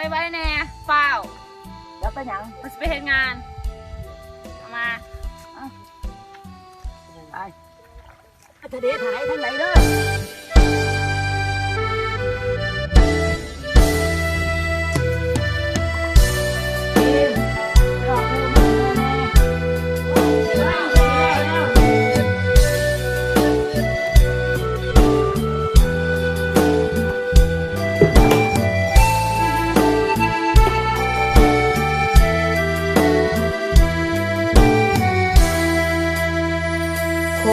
ไม่ไว้แน่เฝ้าแล้วเป็นหยังมันจะไปเห็นงานเอามาไปจะเดทหายทางไหนเด้อ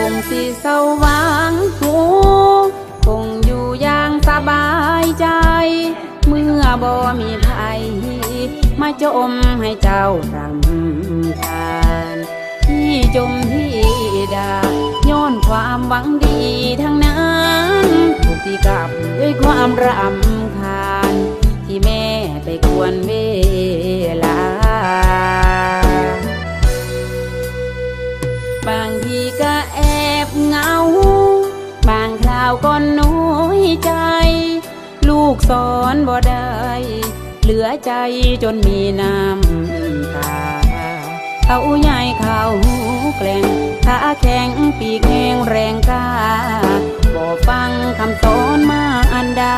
งสิสว่างหูคงอยู่อย่างสบายใจ เมื่อบ่มีภัยมาจมให้เจ้ารำคาญที่จมที่ดาย้อนความหวังดีทั้งนั้นถูกตีกลับด้วยความรำคาญที่แม่ไปกวนเวลา กสอนบ่ได้ เหลือใจจนมีน้ำตาเขาใหญ่เขาแกล้งขาแข็งปีกแข็งแรงกล้าบ่ฟังคำสอนมาอันดา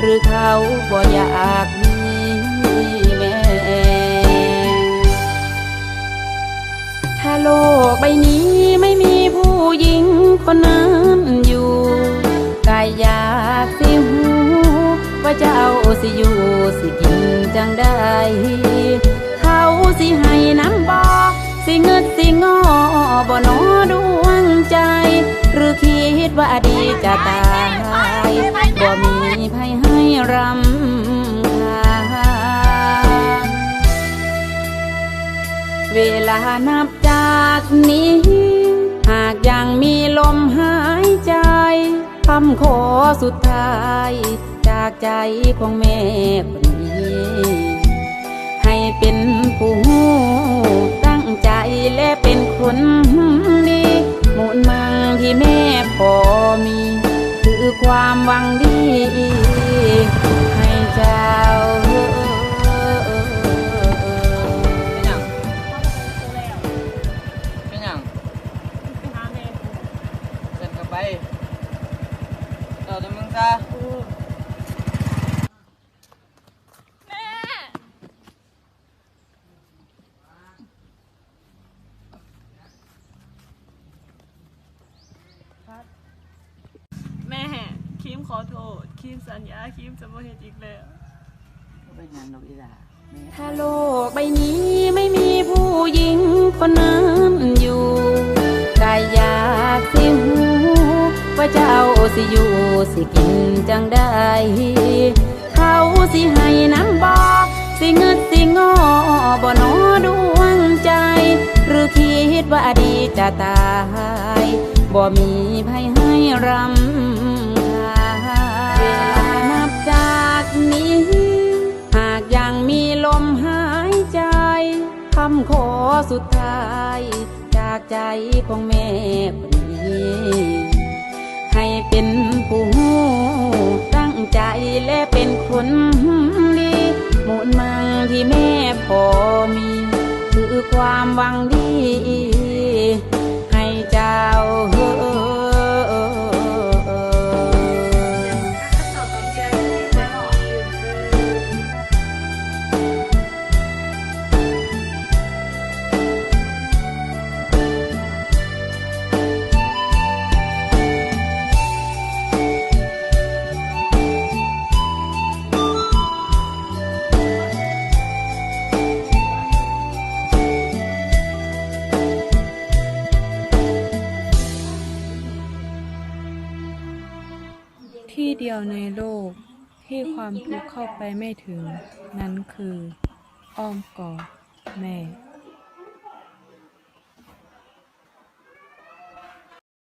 หรือเขาบ่อยากมีแม่ถ้าโลกใบนี้ไม่มีผู้หญิงคนนั้นอยู่กายอยากสิหู ว่าเจ้าสิอยู่สิกินจังได้เขาสิให้น้ำบอกสิเงิดสิงอบ่นอดวงใจ หรือคิดว่าดีจะตายบ่มีภัยให้รำคาญเวลานับจากนี้ หากยังมีลมหายใจคำขอสุดท้าย จากใจของแม่คนนี้ ให้เป็นผู้ตั้งใจและเป็นคนดีมูลมังที่แม่พอมี คือความหวังดี ให้เจ้าเป็นหยังเป็นหยังไปหาแม่เสร็จก็ไปเดี๋ยวจะมึงซะ แม่ แม่คิม ขอโทษคิมสัญญาคิมจะไม่เห็นอีกแล้วเป็นหยังดอกอีหล่าแม่ถ้าโลกใบนี้ไม่มีผู้หญิงคนนั้นอยู่กายอยากสิหูว่าเจ้าสิอยู่สิกินจังได้ เขาสิให้น้ำบอกสิเงิดสิงอบ่นอดวงใจ หรือคิดว่าดีจะตาย บ่มีภัยให้รำำขอสุดท้าย จากใจของแม่คนนี้ ให้เป็นผู้ตั้งใจและเป็นคน ที่เดียวในโลกที่ความทุกข์เข้าไปไม่ถึง นั้นคือ อ้อมกอดแม่